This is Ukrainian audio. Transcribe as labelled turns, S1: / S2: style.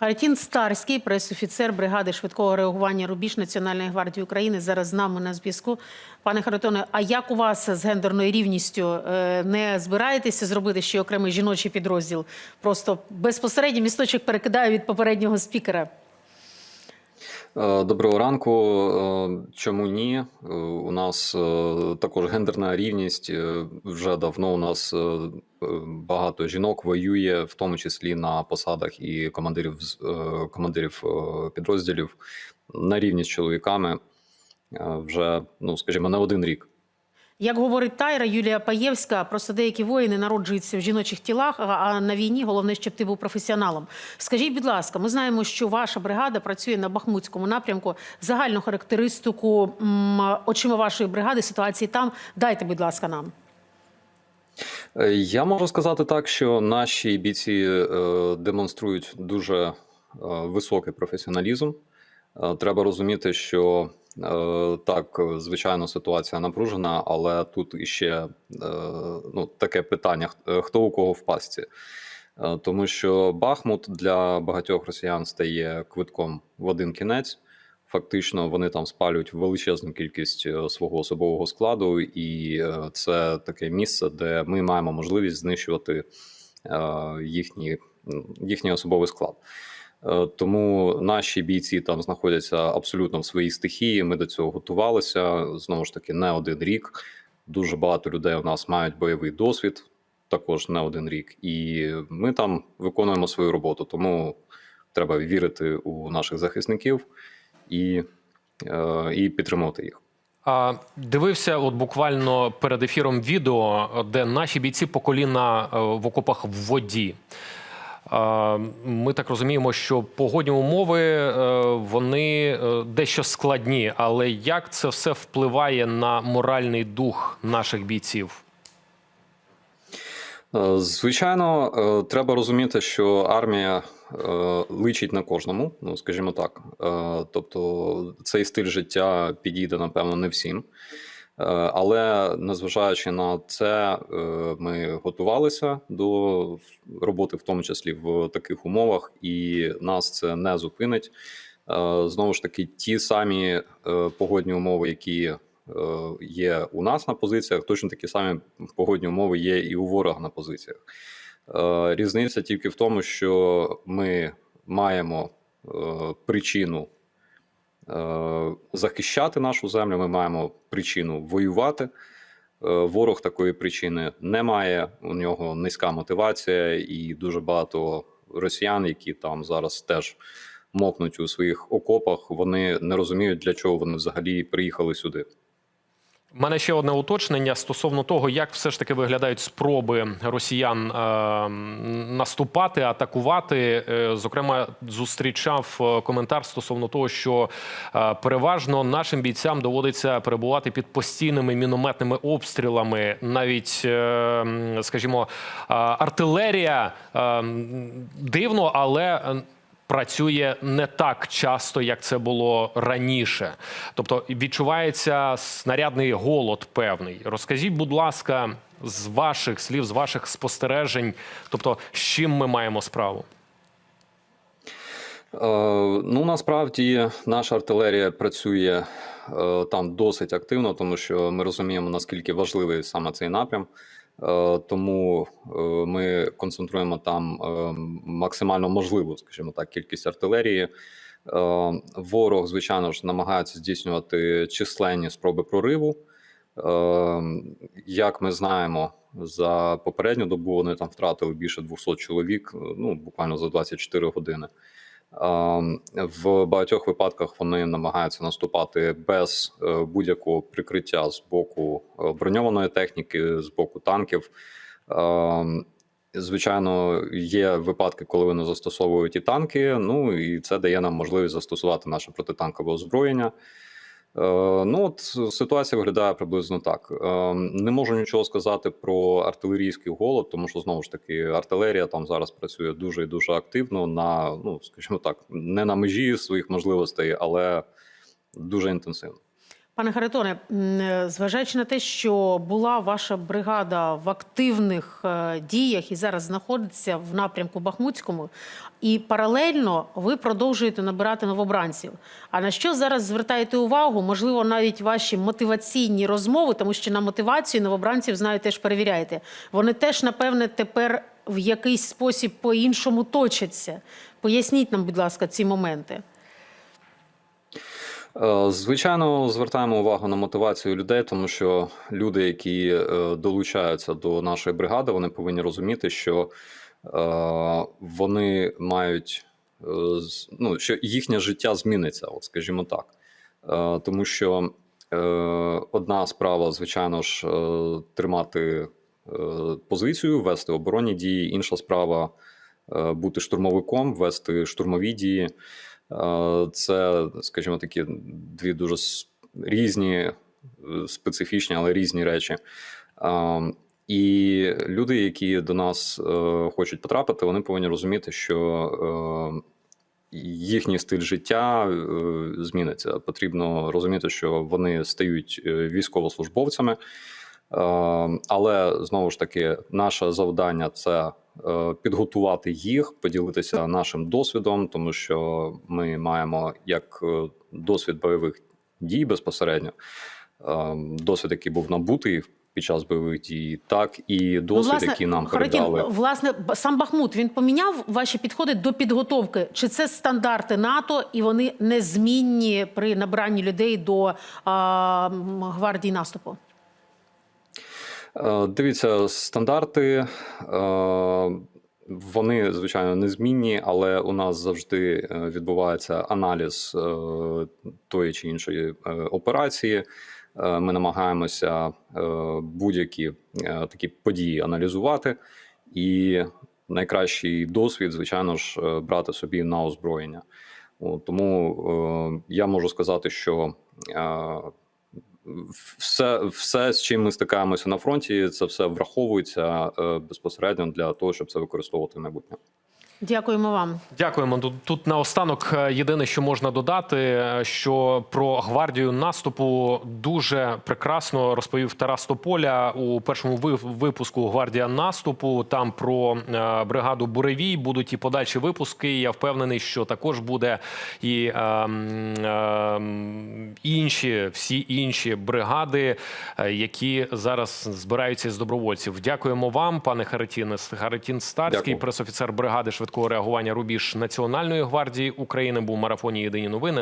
S1: Харатін Старський, пресофіцер бригади швидкого реагування Рубіж Національної гвардії України, зараз з нами на зв'язку. Пане Харитоне, а як у вас з гендерною рівністю Е, не збираєтеся зробити ще окремий жіночий підрозділ? Просто безпосередньо місточок перекидаю від попереднього спікера.
S2: Е, Доброго ранку. Е, Чому ні? Е, У нас також гендерна рівність. Вже давно у нас багато жінок воює, в тому числі на посадах і командирів командирів підрозділів на рівні з чоловіками вже, ну скажімо, не один рік.
S1: Як говорить Тайра Юлія Паєвська, просто деякі воїни народжуються в жіночих тілах, а- на війні головне, щоб ти був професіоналом. Скажіть, будь ласка, ми знаємо, що ваша бригада працює на Бахмутському напрямку. Загальну характеристику очима вашої бригади ситуації там дайте, будь ласка, нам.
S2: Е, Я можу сказати так, що наші бійці е, демонструють дуже е, високий професіоналізм. Треба розуміти, що так, звичайно, ситуація напружена, але тут іще е, ну, таке питання: хто у кого в пастці. Е, Тому що Бахмут для багатьох росіян стає квитком в один кінець. Фактично, вони там спалюють величезну кількість е, свого особового складу, і е, це таке місце, де ми маємо можливість знищувати е, їхній, їхній особовий склад. Е, Тому наші бійці там знаходяться абсолютно в своїй стихії. Ми до цього готувалися знову ж таки не один рік. Дуже багато людей у нас мають бойовий досвід, також не один рік, і ми там виконуємо свою роботу. Тому треба вірити у наших захисників і, е, і підтримувати їх.
S3: А дивився, от буквально перед ефіром відео, де наші бійці по коліна е, в окопах в воді. Ми так розуміємо, що погодні умови е, вони е, дещо складні, але як це все впливає на моральний дух наших бійців?
S2: Е, Звичайно, треба розуміти, що армія личить на кожному, ну скажімо так. Тобто цей стиль життя підійде, напевно, не всім. Е, Але незважаючи на це, е, ми готувалися до роботи, в тому числі в таких умовах, і нас це не зупинить. Е, Знову ж таки, ті самі погодні умови, які є у нас на позиціях, точно такі самі погодні умови є і у ворога на позиціях. Різниця тільки в тому, що ми маємо причину захищати нашу землю, ми маємо причину воювати. Е, Ворог такої причини не має. У нього низька мотивація, і дуже багато росіян, які там зараз теж мокнуть у своїх окопах, вони не розуміють, для чого вони взагалі приїхали сюди.
S3: У мене ще одне уточнення стосовно того, як все ж таки виглядають спроби росіян е, наступати, атакувати. Е, зокрема, зустрічав е, коментар стосовно того, що переважно нашим бійцям доводиться перебувати під постійними мінометними обстрілами. Навіть, скажімо, артилерія дивно, але. Працює не так часто, як це було раніше. Тобто відчувається снарядний голод певний. Розкажіть, будь ласка, з ваших слів, з ваших спостережень, тобто з чим ми маємо справу?
S2: Е, Ну насправді наша артилерія працює е, там досить активно, тому що ми розуміємо наскільки важливий саме цей напрям. Е, Тому е, ми концентруємо там е, максимально можливу, скажімо так, кількість артилерії. Ворог, звичайно ж, намагається здійснювати численні спроби прориву. Як ми знаємо, за попередню добу вони там втратили більше 200 чоловік, ну буквально за 24 години. Ем, В багатьох випадках вони намагаються наступати без е, будь-якого прикриття з боку е, броньованої техніки, з боку танків. Ем, Звичайно, є випадки, коли вони застосовують і танки. Ну і це дає нам можливість застосувати наше протитанкове озброєння. Е, Ну, от ситуація виглядає приблизно так. Е, Не можу нічого сказати про артилерійський голод, тому що знову ж таки артилерія там зараз працює дуже і дуже активно на, ну скажімо так, не на межі своїх можливостей, але дуже інтенсивно.
S1: Пане Харитоне, е, зважаючи на те, що була ваша бригада в активних е, діях і зараз знаходиться в напрямку Бахмутському, і паралельно ви продовжуєте набирати новобранців. А на що зараз звертаєте увагу? Можливо, навіть ваші мотиваційні розмови, тому що на мотивацію новобранців знаю, теж перевіряєте. Вони теж, напевне, тепер в якийсь спосіб по-іншому точаться. Поясніть нам, будь ласка, ці моменти.
S2: Е, Звичайно, звертаємо увагу на мотивацію людей, тому що люди, які е, долучаються до нашої бригади, вони повинні розуміти, що е, вони мають ну, що їхнє життя зміниться, от скажімо так. Тому що одна справа, звичайно ж, тримати позицію, вести оборонні дії, інша справа бути штурмовиком, вести штурмові дії. Е, Це, скажімо, такі дві дуже різні, е, специфічні, але різні речі. Е, І люди, які до нас хочуть потрапити, вони повинні розуміти, що їхній стиль життя зміниться. Потрібно розуміти, що вони стають військовослужбовцями. Але знову ж таки, наше завдання це підготувати їх, поділитися нашим досвідом, тому що ми маємо як е, досвід бойових дій безпосередньо, е, досвід, який був набутий під час бойових дій, так і досвід, який нам
S1: Харитін,
S2: передали.
S1: власне, сам Бахмут він поміняв ваші підходи до підготовки. Чи це стандарти НАТО і вони незмінні при набранні людей до а, гвардії наступу?
S2: Е, Дивіться, стандарти. е, Вони, звичайно, незмінні, але у нас завжди е, відбувається аналіз тої чи іншої операції. Ми намагаємося будь-які такі події аналізувати, і найкращий досвід, звичайно ж, брати собі на озброєння. Тому я можу сказати, що все, все, з чим ми стикаємося на фронті, це все враховується е, безпосередньо для того, щоб це використовувати в майбутньому.
S1: Дякуємо вам.
S3: Дякуємо. Тут, тут наостанок е, єдине, що можна додати, е, що про гвардію наступу дуже прекрасно розповів Тарас Тополя у першому ви- випуску Гвардія наступу. Там про е, бригаду Буревій будуть і подальші випуски. Я впевнений, що також буде і е, е, інші, всі інші бригади, е, які зараз збираються з добровольців. Дякуємо вам, пане Харитіне. Харитін Старський, пресофіцер бригади швидкого реагування Рубіж Національної гвардії України, був в марафоні Єдині новини.